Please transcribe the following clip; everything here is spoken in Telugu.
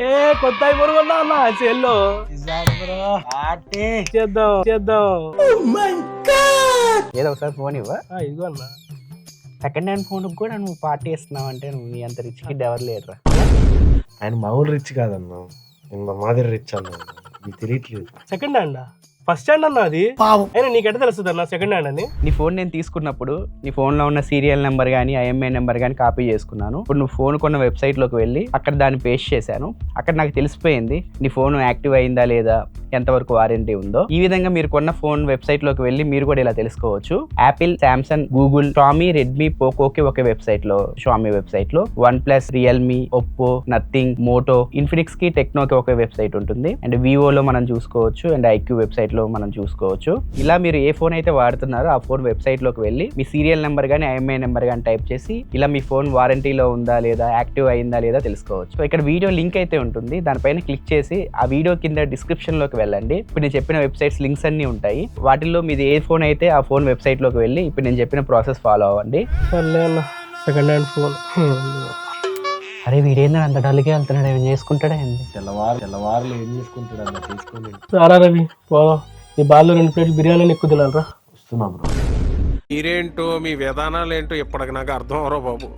ఏ కొత్త అన్న సెల్లో చేద్దాం చేద్దాం. ఏదో ఒకసారి ఫోన్ ఇవ్వ. ఆ, ఇదిగో అన్న. సెకండ్ హ్యాండ్ ఫోన్ కూడా నువ్వు పార్టీ ఇస్తున్నావు అంటే నువ్వు నీ అంత రిచ్ కిడ్ ఎవరు లేరురా. ఆయన మామూలు రిచ్ కాదన్నా. నేను మా మాదిరి రిచ్ అన్నా. తెలియట్లేదు. సెకండ్ హ్యాండ్ ఫస్ట్ హ్యాండ్ అన్న అది? అయినా నీకెట్ట తెలుస్తుంది అన్న సెకండ్ హ్యాండ్ అని? నీ ఫోన్ నేను తీసుకున్నప్పుడు నీ ఫోన్లో ఉన్న సీరియల్ నెంబర్ కానీ ఐఎంఐ నెంబర్ కానీ కాపీ చేసుకున్నాను. ఇప్పుడు నువ్వు ఫోన్ కొన్న వెబ్సైట్లోకి వెళ్ళి అక్కడ దాన్ని పేస్ట్ చేశాను. అక్కడ నాకు తెలిసిపోయింది నీ ఫోన్ యాక్టివ్ అయిందా లేదా? ఎంతవరకు వారంటీ ఉందో. ఈ విధంగా మీరు కొన్న ఫోన్ వెబ్సైట్లోకి వెళ్ళి మీరు కూడా ఇలా తెలుసుకోవచ్చు. Apple Samsung Google Xiaomi Redmi పోకోకి ఒక వెబ్సైట్లో షామీ వెబ్సైట్లో OnePlus Realme Oppo Nothing Moto ఇన్ఫినిక్స్కి టెక్నోకి ఒక వెబ్సైట్ ఉంటుంది. అండ్ వివోలో మనం చూసుకోవచ్చు అండ్ ఐక్యూ వెబ్సైట్లో మనం చూసుకోవచ్చు. ఇలా మీరు ఏ ఫోన్ అయితే వాడుతున్నారో ఆ ఫోన్ వెబ్సైట్లోకి వెళ్ళి మీ సీరియల్ నెంబర్ కానీ ఐఎంఐ నెంబర్ కానీ టైప్ చేసి ఇలా మీ ఫోన్ వారంటీలో ఉందా లేదా యాక్టివ్ అయిందా లేదా తెలుసుకోవచ్చు. ఇక్కడ వీడియో లింక్ అయితే ఉంటుంది. దానిపైన క్లిక్ చేసి ఆ వీడియో కింద డిస్క్రిప్షన్లోకి వెళ్ళండి. ఇప్పుడు నేను చెప్పిన వెబ్సైట్స్ లింక్స్ అన్ని ఉంటాయి. వాటిల్లో మీది ఏ ఫోన్ అయితే ఆ ఫోన్ వెబ్సైట్లోకి వెళ్ళి ఇప్పుడు నేను చెప్పిన ప్రాసెస్ ఫాలో అవ్వండి. సెకండ్ హ్యాండ్ ఫోన్ అరే వీడేందని అంత డల్గా వెళ్తున్నాడు? ఏం చేసుకుంటాడా తెల్లవారు తెల్లవారులు ఏం చేసుకుంటాడు తెలుసుకోలేదు సారా రవి పోదాం. ఈ బాల్లో రెండు ప్లేట్లు బిర్యానీ ఎక్కువ తినాలరా వస్తున్నా బ్రో. మీరేంటో మీ విధానాలు ఏంటో ఇప్పటికి నాకు అర్థం అవరో బాబు.